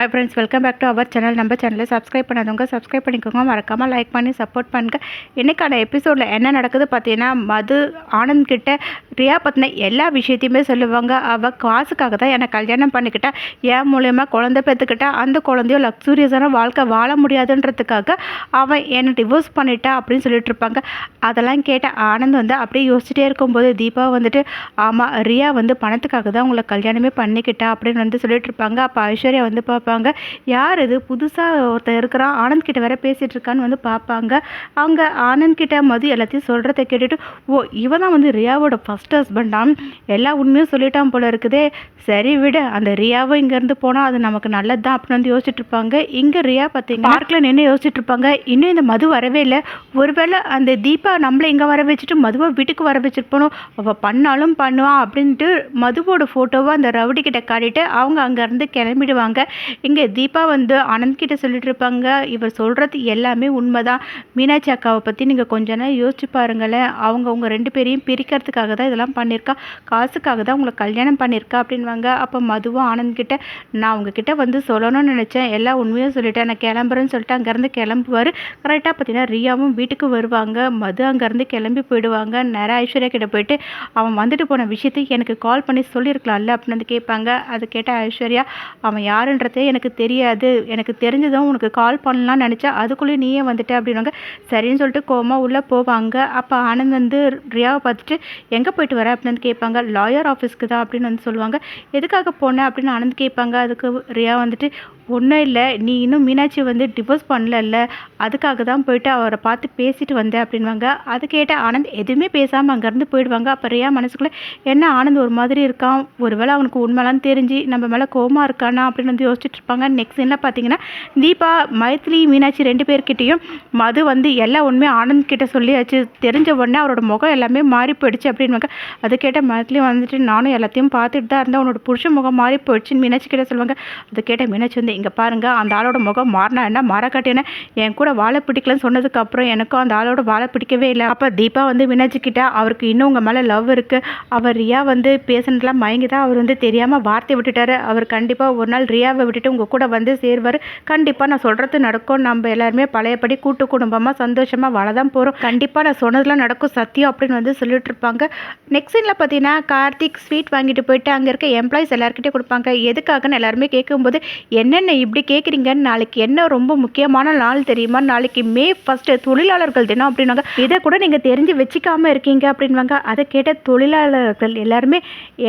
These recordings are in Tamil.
Hi friends welcome back to our channel நம்ம சேனலை சப்ஸ்கிரைப் பண்ணாதவங்க சப்ஸ்கிரைப் பண்ணிக்கோங்க. மறக்காமல் லைக் பண்ணி சப்போர்ட் பண்ணுங்க. இன்றைக்கான எபிசோடில் என்ன நடக்குது பார்த்தீங்கன்னா மது ஆனந்த் கிட்ட ரியா பற்றின எல்லா விஷயத்தையுமே சொல்லுவாங்க. அவள் காசுக்காக தான் என்னை கல்யாணம் பண்ணிக்கிட்டா. என் மூலயமா குழந்தை பெற்றுக்கிட்டா. அந்த குழந்தையும் லக்ஸூரியஸான வாழ்க்கை வாழ முடியாதுன்றதுக்காக அவன் என்னை டிவோர்ஸ் பண்ணிட்டா அப்படின்னு சொல்லிட்டு இருப்பாங்க. அதெல்லாம் கேட்ட ஆனந்த் வந்து அப்படியே யோசிச்சுட்டே இருக்கும்போது தீபா வந்துட்டு ஆமாம் ரியா வந்து பணத்துக்காக தான் உங்களை கல்யாணமே பண்ணிக்கிட்டா அப்படின்னு வந்து சொல்லிட்டு இருப்பாங்க. அப்போ ஐஸ்வர்யா வந்து பார்ப்பாங்க யார் இது? புதுசாக ஒருத்தர் இருக்கிறான். ஆனந்த் கிட்ட வேற பேசிட்டு இருக்கான்னு வந்து பார்ப்பாங்க. அவங்க ஆனந்த் கிட்ட மது எல்லாத்தையும் சொல்கிறத கேட்டுட்டு ஓ இவன் தான் வந்து ரியாவோட ஃபஸ்ட் ஹஸ்பண்டாம் எல்லா உண்மையும் சொல்லிட்டான் போல இருக்குதே. சரி விடு. அந்த ரியாவும் இங்கேருந்து போனால் அது நமக்கு நல்லது தான் அப்படின்னு வந்து யோசிச்சுட்டு இருப்பாங்க. இங்கே ரியா பார்த்தீங்கன்னா பார்க்கில் நின்று யோசிச்சுட்டு இருப்பாங்க. இன்னும் இந்த மது வரவே இல்லை. ஒருவேளை அந்த தீபா நம்மளை இங்கே வர வச்சுட்டு மதுவை வீட்டுக்கு வர வச்சிருப்பணும் அவள் பண்ணாலும் பண்ணுவான் அப்படின்ட்டு மதுவோட ஃபோட்டோவை அந்த ரவுடி கிட்ட காட்டிட்டு அவங்க அங்கேருந்து கிளம்பிடுவாங்க. இங்கே தீபா வந்து ஆனந்த் கிட்ட சொல்லிட்டு இருப்பாங்க இவர் சொல்கிறது எல்லாமே உண்மைதான். மீனாட்சி அக்காவை பற்றி நீங்கள் கொஞ்ச நேரம் யோசிச்சு பாருங்களேன். அவங்க உங்கள் ரெண்டு பேரையும் பிரிக்கிறதுக்காக தான் இதெல்லாம் பண்ணியிருக்கா. காசுக்காக தான் உங்களை கல்யாணம் பண்ணியிருக்கா அப்படின்வாங்க அப்போ மதுவும் ஆனந்த் கிட்ட நான் உங்ககிட்ட வந்து சொல்லணும்னு நினச்சேன். எல்லா உண்மையும் சொல்லிட்டேன். நான் கிளம்புறேன்னு சொல்லிட்டு அங்கேருந்து கிளம்புவார். கரெக்டாக பார்த்தீங்கன்னா ரியாவும் வீட்டுக்கு வருவாங்க. மது அங்கேருந்து கிளம்பி போயிடுவாங்க. நேராக ஐஸ்வர்யா கிட்ட போயிட்டு அவன் வந்துட்டு போன விஷயத்தை எனக்கு கால் பண்ணி சொல்லியிருக்கலாம்ல? அப்படின்னு வந்து கேட்பாங்க. அது கேட்ட ஐஸ்வர்யா அவன் யாருன்றதே எனக்கு தெரியாது. எனக்கு தெரிஞ்சதும் உனக்கு கால் பண்ணலாம்னு நினச்சா அதுக்குள்ளேயே நீயே வந்துட்ட அப்படின்னாங்க சரின்னு சொல்லிட்டு கோமா உள்ளே போவாங்க. அப்போ ஆனந்த் வந்து ரியாவை பார்த்துட்டு எங்கே போயிட்டு வர? அப்படின்னு வந்து கேட்பாங்க. லாயர் ஆஃபீஸ்க்கு தான் அப்படின்னு வந்து சொல்லுவாங்க. எதுக்காக போனேன் அப்படின்னு ஆனந்த் கேட்பாங்க. அதுக்கு ரியா வந்துட்டு ஒன்றும் இல்லை. நீ இன்னும் மீனாட்சி வந்து டிவோர்ஸ் பண்ணலல்ல. அதுக்காக தான் போயிட்டு அவரை பார்த்து பேசிட்டு வந்தேன் அப்படின்வாங்க அது கேட்ட ஆனந்த் எதுவுமே பேசாமல் அங்கேருந்து போயிடுவாங்க. அப்போ ரியா மனசுக்குள்ளே என்ன ஆனந்த் ஒரு மாதிரி இருக்கான்? ஒருவேளை அவனுக்கு உண்மைலாம் தெரிஞ்சு நம்ம மேலே கோமா இருக்கானா? அப்படின்னு வந்து யோசிச்சுட்டு இருப்பாங்க நெக்ஸ்ட் என்ன பார்த்தீங்கன்னா தீபா மைத்லி மீனாட்சி ரெண்டு பேர்கிட்டையும் மது வந்து எல்லா உண்மையும் ஆனந்த் கிட்ட சொல்லியாச்சு. தெரிஞ்ச உடனே அவரோட முகம் எல்லாமே மாறி போயிடுச்சு அப்படின்னுவாங்க. அது கேட்ட மைத்லி வந்துட்டு நானும் எல்லாத்தையும் பார்த்துட்டு தான் இருந்தேன். உன்னோட புருஷ முகம் மாறி போயிடுச்சுன்னு மீனாட்சி கிட்ட சொல்லுவாங்க. அது கேட்ட மீனாட்சி வந்து இங்கே பாருங்கள் அந்த ஆளோட முகம் மாறினா என்ன? மாறக்காட்டின என் கூட வாழை பிடிக்கலன்னு சொன்னதுக்கப்புறம் எனக்கும் அந்த ஆளோட வாழை பிடிக்கவே இல்லை. அப்போ தீபா வந்து மீனாட்சி கிட்ட அவருக்கு இன்னும் உங்கள் மேலே லவ் இருக்குது அவர் ரியா வந்து பேசுனதெல்லாம் மயங்கி தான் அவர் வந்து தெரியாமல் வார்த்தை விட்டுட்டாரு. அவர் கண்டிப்பாக ஒரு நாள் ரியாவை விட்டுட்டு உங்கள் கூட வந்து சேர்வார். கண்டிப்பாக நான் சொல்கிறது நடக்கும். நம்ம எல்லாருமே பழையபடி கூட்டு குடும்பமாக சந்தோஷமாக வாழ தான் போகிறோம் கண்டிப்பாக நான் சொன்னதெல்லாம் நடக்கும் சத்தியம் அப்படின்னு வந்து சொல்லிட்டு இருப்பாங்க நெக்ஸ்ட் சீனில் பார்த்தீங்கன்னா கார்த்திக் ஸ்வீட் வாங்கிட்டு போயிட்டு அங்கே இருக்க எம்ப்ளாயிஸ் எல்லாருக்கிட்டே கொடுப்பாங்க. எதுக்காகன்னு எல்லாருமே கேட்கும்போது என்னென்ன இப்படி கேட்குறீங்கன்னு நாளைக்கு என்ன ரொம்ப முக்கியமான நாள் தெரியுமா? நாளைக்கு மே ஃபஸ்ட்டு தொழிலாளர்கள் தினம் அப்படின்னாங்க இதை கூட நீங்கள் தெரிஞ்சு வச்சுக்காமல் இருக்கீங்க அப்படின்வாங்க அதை கேட்ட தொழிலாளர்கள் எல்லாருமே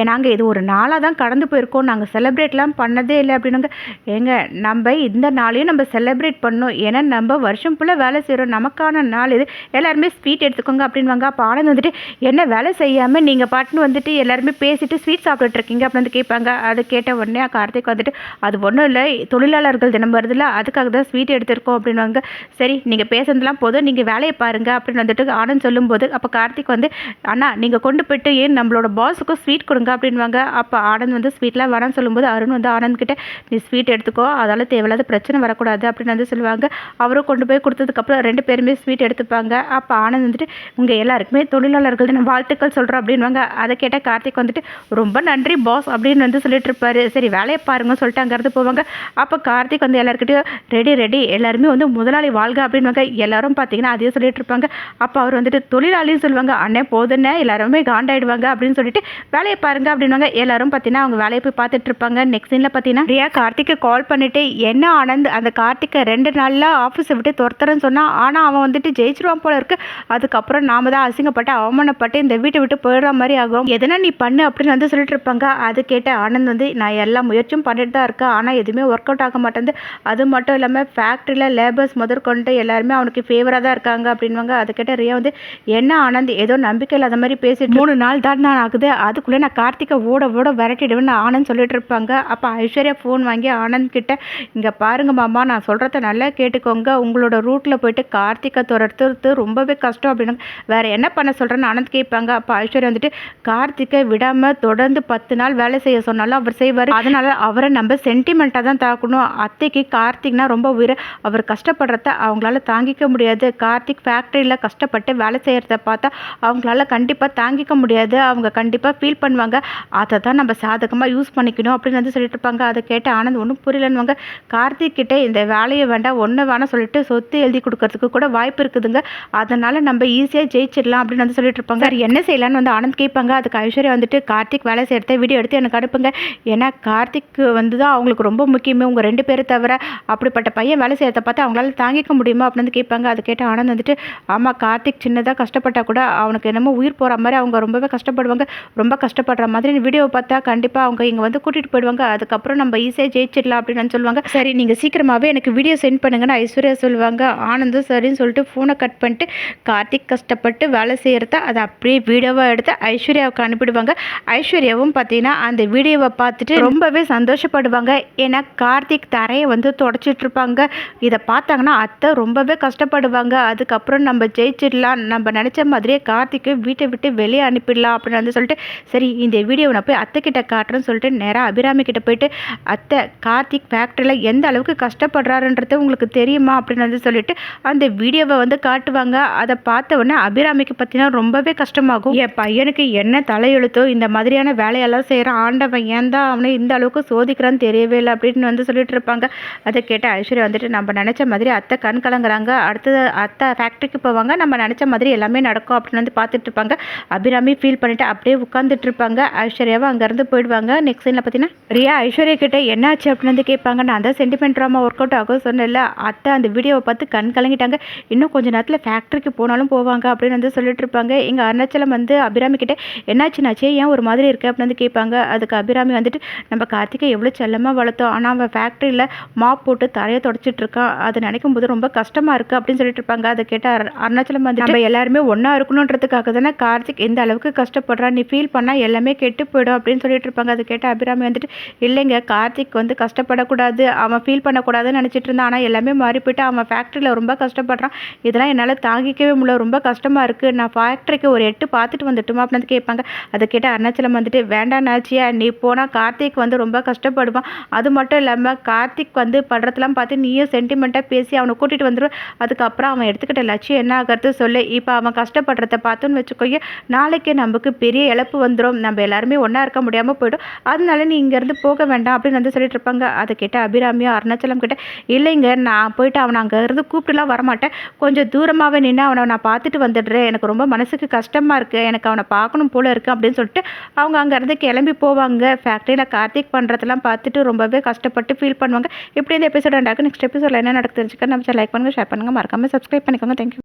நாங்கள் இது ஒரு நாளாக தான் கடந்து போயிருக்கோம். நாங்கள் செலிப்ரேட்லாம் பண்ணதே இல்லை அப்படின்னாங்க ஏங்க நம்ம இந்த நாளையும் நம்ம செலிப்ரேட் பண்ணோம் ஏன்னா நம்ம வருஷம் ஃபுல்லாக வேலை செய்கிறோம் நமக்கான நாள் இது. எல்லாருமே ஸ்வீட் எடுத்துக்கோங்க அப்படின்வாங்க அப்போ ஆனந்த் வந்துட்டு என்ன வேலை செய்யாமல் நீங்கள் பாட்டுன்னு வந்துட்டு எல்லாருமே பேசிட்டு ஸ்வீட் சாப்பிட்டுட்டு இருக்கீங்க? அப்படின்னு வந்து கேட்பாங்க. அதை கேட்ட உடனே கார்த்திக் வந்துட்டு அது ஒன்றும் இல்லை. தொழிலாளர்கள் தினம் வருதுல அதுக்காக தான் ஸ்வீட் எடுத்திருக்கோம். அப்படின்வாங்க சரி நீங்கள் பேசுனதுலாம் போதும். நீங்கள் வேலையை பாருங்க. அப்படின்னு வந்துட்டு ஆனந்த் சொல்லும்போது அப்போ கார்த்திக் வந்து அண்ணா நீங்கள் கொண்டு போயிட்டு ஏன் நம்மளோட பாஸுக்கும் ஸ்வீட் கொடுங்க? அப்படின்வாங்க அப்போ ஆனந்த் வந்து ஸ்வீட்லாம் வேணாம்னு சொல்லும்போது அருண் வந்து ஆனந்த் கிட்ட நீ ஸ்வீட் எடுத்துக்கோ அதால் தேவையில்லாத பிரச்சனை வரக்கூடாது அப்படின்னு வந்து சொல்லுவாங்க. அவரும் கொண்டு போய் கொடுத்ததுக்கப்புறம் ரெண்டு பேருமே ஸ்வீட் எடுத்துப்பாங்க. அப்போ ஆனந்த் வந்துட்டு உங்கள் எல்லாருக்குமே தொழிலாளர்கள் தின வாழ்த்துக்கள் சொல்கிறோம் அப்படின்வாங்க அதை கேட்டால் கார்த்திக் வந்துட்டு ரொம்ப நன்றி பாஸ் அப்படின்னு வந்து சொல்லிட்டு இருப்பாரு. சரி வேலையை பாருங்க சொல்லிட்டு அங்கேருந்து போவாங்க. அப்போ கார்த்திக் வந்து எல்லாருக்கிட்டையும் ரெடி ரெடி எல்லாருமே வந்து முதலாளி வாழ்க அப்படின்வாங்க எல்லாரும் பார்த்தீங்கன்னா அதையே சொல்லிட்டு இருப்பாங்க. அப்போ அவர் வந்துட்டு தொழிலாளின்னு சொல்லுவாங்க. அண்ணே போதுன்னே எல்லாருமே காண்டாயிடுவாங்க அப்படின்னு சொல்லிட்டு வேலையை பாருங்க அப்படின்வாங்க எல்லாரும் பார்த்தீங்கன்னா அவங்க வேலையை போய் பார்த்துட்டு இருப்பாங்க. நெக்ஸ்ட் சீனில் பார்த்தீங்கன்னா ரியா கார்த்திக்கு கால் பண்ணிவிட்டு என்ன ஆனந்த் அந்த கார்த்திகை ரெண்டு நாளில் ஆஃபீஸை விட்டு துரத்துறேன்னு சொன்னால் ஆனால் அவன் வந்துட்டு ஜெயிச்சிருவான் போல இருக்கு. அதுக்கப்புறம் நாம தான் அசிங்கப்பட்டு அவமானப்பட்டு இந்த வீட்டை விட்டு போயிடுற மாதிரி ஆகும். எதனா நீ பண்ணு அப்படின்னு வந்து சொல்லிட்டு இருப்பாங்க. அது கேட்ட ஆனந்த் வந்து நான் எல்லா முயற்சியும் பண்ணிட்டு தான் இருக்கேன். ஆனால் எதுவுமே ஒர்க் அவுட் ஆக மாட்டேங்குது அது மட்டும் இல்லாமல் ஃபேக்ட்ரியில் லேபர்ஸ் முதற்கொண்டு எல்லாருமே அவனுக்கு ஃபேவராக தான் இருக்காங்க. அப்படின்வாங்க அது கேட்ட ரியா வந்து என்ன ஆனந்த் ஏதோ நம்பிக்கை இல்லாத மாதிரி பேசிட்டு மூணு நாள் தான் நான் ஆகுது. அதுக்குள்ளே நான் கார்த்திகை ஓட ஓட விரட்டிடுவேன்னு ஆனந்த் சொல்லிட்டு இருப்பாங்க. அப்போ ஐஸ்வர்யா ஃபோன் வாங்கி ஆனந்த் கிட்ட இங்கே பாருங்க மாமா நான் சொல்கிறத நல்லா கேட்டுக்கோங்க. உங்களோட ரூட்டில் போயிட்டு கார்த்திகை துரத்துறது ரொம்பவே கஷ்டம் அப்படின்னு. வேற என்ன பண்ண சொல்கிறேன்னு ஆனந்த் கேட்பாங்க. அப்போ ஐஸ்வர்யா வந்துட்டு கார்த்திகை விடாமல் தொடர்ந்து பத்து நாள் வேலை செய்ய சொன்னாலும் அவர் செய்வார். அதனால அவரை நம்ம சென்டிமெண்ட்டாக தான் தாக்கணும். அத்தைக்கு கார்த்திக்னா ரொம்ப உயிர். அவர் கஷ்டப்படுறத அவங்களால தாங்கிக்க முடியாது. கார்த்திக் ஃபேக்ட்ரியில் கஷ்டப்பட்டு வேலை செய்கிறத பார்த்தா அவங்களால கண்டிப்பாக தாங்கிக்க முடியாது. அவங்க கண்டிப்பாக ஃபீல் பண்ணுவாங்க. அதை தான் நம்ம சாதகமாக யூஸ் பண்ணிக்கணும் அப்படின்னு வந்து சொல்லிட்டு இருப்பாங்க. அதை கேட்டு ஆனந்த் ஒன்றும் புரியலன்னுவாங்க. கார்த்திக் கிட்டே இந்த வேலையை வேண்டாம் ஒன்று வேணாம் சொல்லிட்டு சொத்து எழுதி கொடுக்கறதுக்கு கூட வாய்ப்பு இருக்குதுங்க. அதனால் நம்ம ஈஸியாக ஜெயிச்சிடலாம் அப்படின்னு வந்து சொல்லிட்டு இருப்பாங்க. சார் என்ன செய்யலான்னு வந்து ஆனந்த் கேட்பாங்க. அதுக்கு ஐஸ்வர்யா வந்துட்டு கார்த்திக் வேலை செய்கிறத வீடியோ எடுத்து எனக்கு அனுப்புங்க. ஏன்னா கார்த்திக் வந்து தான் அவங்களுக்கு ரொம்ப முக்கியமே உங்கள் ரெண்டு பேரை தவிர. அப்படிப்பட்ட பையன் வேலை செய்கிறத பார்த்து அவங்களால தாங்கிக்க முடியுமா அப்படின்னு வந்து கேட்பாங்க. அது கேட்டு ஆனந்த் வந்துட்டு ஆமாம் கார்த்திக் சின்னதாக கஷ்டப்பட்டால் கூட அவனுக்கு என்னமோ உயிர் போகிற மாதிரி அவங்க ரொம்பவே கஷ்டப்படுவாங்க. ரொம்ப கஷ்டப்படுற மாதிரி வீடியோவை பார்த்தா கண்டிப்பாக அவங்க இங்கே வந்து கூட்டிகிட்டு போயிடுவாங்க. அதுக்கப்புறம் நம்ம ஈஸியாக முடிச்சிடலாம் அப்படின்னு சொல்லுவாங்க. சரி நீங்கள் சீக்கிரமாகவே எனக்கு வீடியோ சென்ட் பண்ணுங்கன்னு ஐஸ்வர்யா சொல்லுவாங்க. ஆனந்தும் சரின்னு சொல்லிட்டு ஃபோனை கட் பண்ணிட்டு கார்த்திக் கஷ்டப்பட்டு வேலை செய்கிறத அதை அப்படியே வீடியோவாக எடுத்து ஐஸ்வர்யாவுக்கு அனுப்பிடுவாங்க. ஐஸ்வர்யாவும் பார்த்தீங்கன்னா அந்த வீடியோவை பார்த்துட்டு ரொம்பவே சந்தோஷப்படுவாங்க. ஏன்னா கார்த்திக் தரையை வந்து தொடச்சிட்டு இருப்பாங்க. இதை பார்த்தாங்கன்னா அத்தை ரொம்பவே கஷ்டப்படுவாங்க. அதுக்கப்புறம் நம்ம ஜெயிச்சிடலாம். நம்ம நினச்ச மாதிரியே கார்த்திக்கு வீட்டை விட்டு வெளியே அனுப்பிடலாம் அப்படின்னு வந்து சொல்லிட்டு சரி இந்த வீடியோவை நான் போய் அத்தை கிட்ட காட்டுறேன்னு சொல்லிட்டு நேராக அபிராமி கிட்ட போயிட்டு அத்தை கார்த்திக் ஃபேக்ட்ரியில் எந்த அளவுக்கு கஷ்டப்படுறாருன்றது உங்களுக்கு தெரியுமா அப்படின்னு வந்து சொல்லிட்டு அந்த வீடியோவை வந்து காட்டுவாங்க. அதை பார்த்த உடனே அபிராமிக்கு பார்த்தீங்கன்னா ரொம்பவே கஷ்டமாகும். என் பையனுக்கு என்ன தலையெழுத்தோ இந்த மாதிரியான வேலையெல்லாம் செய்கிறான் ஆண்டவன் ஏன் தான் அவனை இந்த அளவுக்கு சோதிக்கிறான்னு தெரியவே இல்லை அப்படின்னு வந்து சொல்லிட்டு இருப்பாங்க. அதை கேட்ட ஐஸ்வர்யா வந்துட்டு நம்ம நினச்ச மாதிரி அத்தை கண் கலங்குறாங்க. அடுத்தது அத்தை ஃபேக்ட்ரிக்கு போவாங்க. நம்ம நினச்ச மாதிரி எல்லாமே நடக்கும் அப்படின்னு வந்து பார்த்துட்டு இருப்பாங்க. அபிராமி ஃபீல் பண்ணிட்டு அப்படியே உட்காந்துட்டு இருப்பாங்க. ஐஸ்வர்யாவை அங்கேருந்து போயிடுவாங்க. நெக்ஸ்ட் சீனில் பார்த்தீங்கன்னா ரியா ஐஸ்வர்யா கிட்ட என்னாச்சு அப்படின்னு வந்து கேட்பாங்க. நான் தான் சென்டிமெண்ட் ட்ராமா ஒர்க் அவுட் ஆகும் சொன்னேன்ல. அத்தை அந்த வீடியோவை பார்த்து கண் கலங்கிட்டாங்க. இன்னும் கொஞ்சம் நேரத்தில் ஃபேக்ட்ரிக்கு போனாலும் போவாங்க அப்படின்னு வந்து சொல்லிட்டு இருப்பாங்க. எங்கள் அருணாச்சலம் வந்து அபிராமி கிட்டே என்னாச்சுனாச்சே ஏன் ஒரு மாதிரி இருக்குது அப்படின்னு வந்து கேட்பாங்க. அதுக்கு அபிராமி வந்துட்டு நம்ம கார்த்திகை எவ்வளோ செல்லமாக வளர்த்தோம் ஆனால் அவன் ஃபேக்ட்ரியில் மாப் போட்டு தரையை தொடச்சிட்டு இருக்கான் அதை நினைக்கும் போது ரொம்ப கஷ்டமாக இருக்குது அப்படின்னு சொல்லிட்டு இருப்பாங்க. அதை கேட்டால் அருணாச்சலம் வந்து நம்ம எல்லாருமே ஒன்றா இருக்கணுன்றதுக்காக தானே கார்த்திக் எந்த அளவுக்கு கஷ்டப்படுறான். நீ ஃபீல் பண்ணால் எல்லாமே கெட்டு போயிடும் அப்படின்னு சொல்லிட்டு இருப்பாங்க. அதை கேட்டால் அபிராமி வந்துட்டு இல்லைங்க கார்த்திக் வந்து கஷ்டப்படக்கூடாது அவன் ஃபீல் பண்ணக்கூடாதுன்னு நினச்சிட்டு இருந்தான் ஆனால் எல்லாமே மாறி போயிட்டு அவன் ஃபேக்ட்ரியில் ரொம்ப கஷ்டப்படுறான். இதெல்லாம் என்னால் தாங்கிக்கவே முடியல. ரொம்ப கஷ்டமாக இருக்குது நான் ஃபேக்ட்ரிக்கு ஒரு எட்டு பார்த்துட்டு வந்துட்டுமா அப்படின்னு கேட்பாங்க. அதை கேட்ட அருணாச்சலம் வந்துட்டு வேண்டாம் நாச்சியா நீ போனால் கார்த்திக் வந்து ரொம்ப கஷ்டப்படுவான். அது மட்டும் இல்லாமல் கார்த்திக் வந்து படுறதெல்லாம் பார்த்து நீயும் சென்டிமெண்ட்டாக பேசி அவனை கூட்டிகிட்டு வந்துடுவேன் அதுக்கப்புறம் அவன் எடுத்துக்கிட்ட லட்சியம் என்ன ஆகிறது சொல்லு. இப்போ அவன் கஷ்டப்படுறத பார்த்தோன்னு வச்சுக்கோங்க நாளைக்கே நமக்கு பெரிய இழப்பு வந்துடும் நம்ம எல்லாருமே ஒன்றா இருக்க முடியாமல் போயிடும். அதனால நீ இங்கேருந்து போக வேண்டாம் அப்படின்னு வந்து சொல்லிட்டு இருப்பாங்க. அதை கேட்ட அபிராமியும் அருணாச்சலம் கிட்ட இல்லைங்க நான் போயிட்டு அவனை அங்கேருந்து கூப்பிட்டுலாம் வரமாட்டேன். கொஞ்சம் தூரமாகவே நின்று அவனை நான் பார்த்துட்டு வந்துடுறேன். எனக்கு ரொம்ப மனசுக்கு கஷ்டமாக இருக்குது எனக்கு அவனை பார்க்கணும் போல இருக்குது அப்படின்னு சொல்லிட்டு அவங்க அங்கேருந்து கிளம்பி போவாங்க. ஃபேக்ட்ரியில் கார்த்திக் பண்ணுறதெல்லாம் பார்த்துட்டு ரொம்பவே கஷ்டப்பட்டு ஃபீல் பண்ணுவாங்க. இப்படி இந்த எபிசோட் நெக்ஸ்ட் எபிசோடில் என்ன நடக்கு தெரிஞ்சுக்க நம்ம லைக் பண்ணுங்கள் ஷேர் பண்ணுங்கள் மறக்காமல் சப்ஸ்கிரைப் பண்ணிக்கோங்க. தேங்க்யூ